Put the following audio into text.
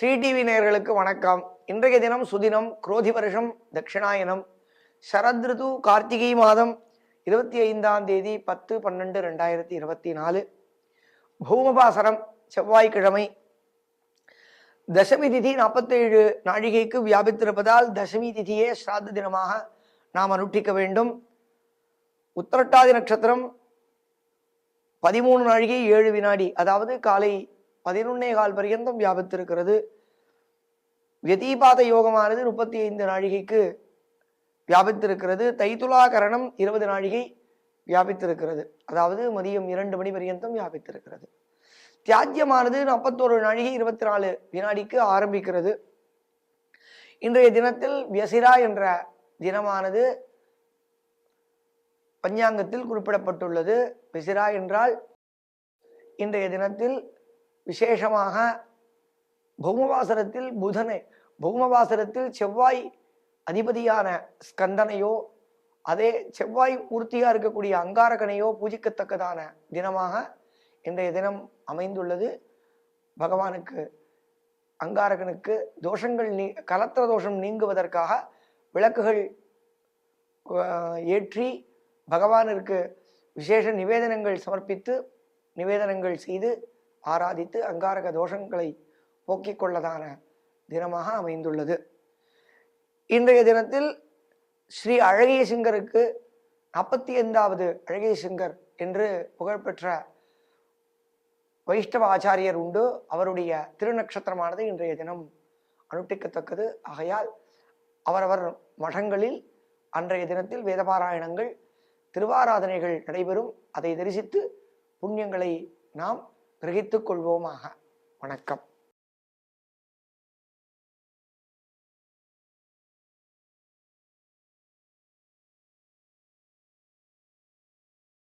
ஸ்ரீடிவி நேர்களுக்கு வணக்கம். இன்றைய தினம் சுதினம் குரோதி வருஷம் தட்சிணாயனம் சரத்ருது கார்த்திகை மாதம் இருபத்தி ஐந்தாம் தேதி பத்து பன்னெண்டு ரெண்டாயிரத்தி இருபத்தி நாலு. பௌமபாசனம் செவ்வாய்க்கிழமை. தசமி திதி நாற்பத்தேழு நாழிகைக்கு வியாபித்திருப்பதால் தசமி திதியே ஸ்ராத்த தினமாக நாம் அனுஷ்டிக்க வேண்டும். உத்தரட்டாதி நட்சத்திரம் பதிமூணு நாழிகை ஏழு வினாடி அதாவது காலை பதினொன்னே கால் பர்யந்தம் வியாபித்திருக்கிறது. வெதிபாத யோகமானது முப்பத்தி ஐந்து நாழிகைக்கு வியாபித்திருக்கிறது. தைத்துலா கரணம் இருபது நாழிகை வியாபித்திருக்கிறது. அதாவது மதியம் இரண்டு மணி பர்யந்தம் வியாபித்திருக்கிறது. தியாஜ்யமானது நாற்பத்தோரு நாழிகை இருபத்தி நாலு வினாடிக்கு ஆரம்பிக்கிறது. இன்றைய தினத்தில் வியசிரா என்ற தினமானது பஞ்சாங்கத்தில் குறிப்பிடப்பட்டுள்ளது. விசிரா என்றால் இன்றைய தினத்தில் விசேஷமாக பௌமவாசரத்தில் புதனை பௌமவாசரத்தில் செவ்வாய் அதிபதியான ஸ்கந்தனையோ அதே செவ்வாய் மூர்த்தியாக இருக்கக்கூடிய அங்காரகனையோ பூஜிக்கத்தக்கதான தினமாக இன்றைய தினம் அமைந்துள்ளது. பகவானுக்கு அங்காரகனுக்கு தோஷங்கள் நீ கலத்திர தோஷம் நீங்குவதற்காக விளக்குகள் ஏற்றி பகவானிற்கு விசேஷ நிவேதனங்கள் சமர்ப்பித்து நிவேதனங்கள் செய்து ஆராதித்து அங்காரக தோஷங்களை போக்கிக் கொள்ளதான தினமாக அமைந்துள்ளது. இன்றைய தினத்தில் ஸ்ரீ அழகிய சிங்கருக்கு நாற்பத்தி ஐந்தாவது அழகிய சிங்கர் என்று புகழ்பெற்ற வைஷ்ணவ ஆச்சாரியர் உண்டு. அவருடைய திருநக்ஷத்திரமானது இன்றைய தினம் அனுட்டிக்கத்தக்கது ஆகையால் அவரவர் மடங்களில் அன்றைய தினத்தில் வேதபாராயணங்கள் திருவாராதனைகள் நடைபெறும். அதை தரிசித்து புண்ணியங்களை நாம் கிரகித்துக் கொள்வோமாக வணக்கம்.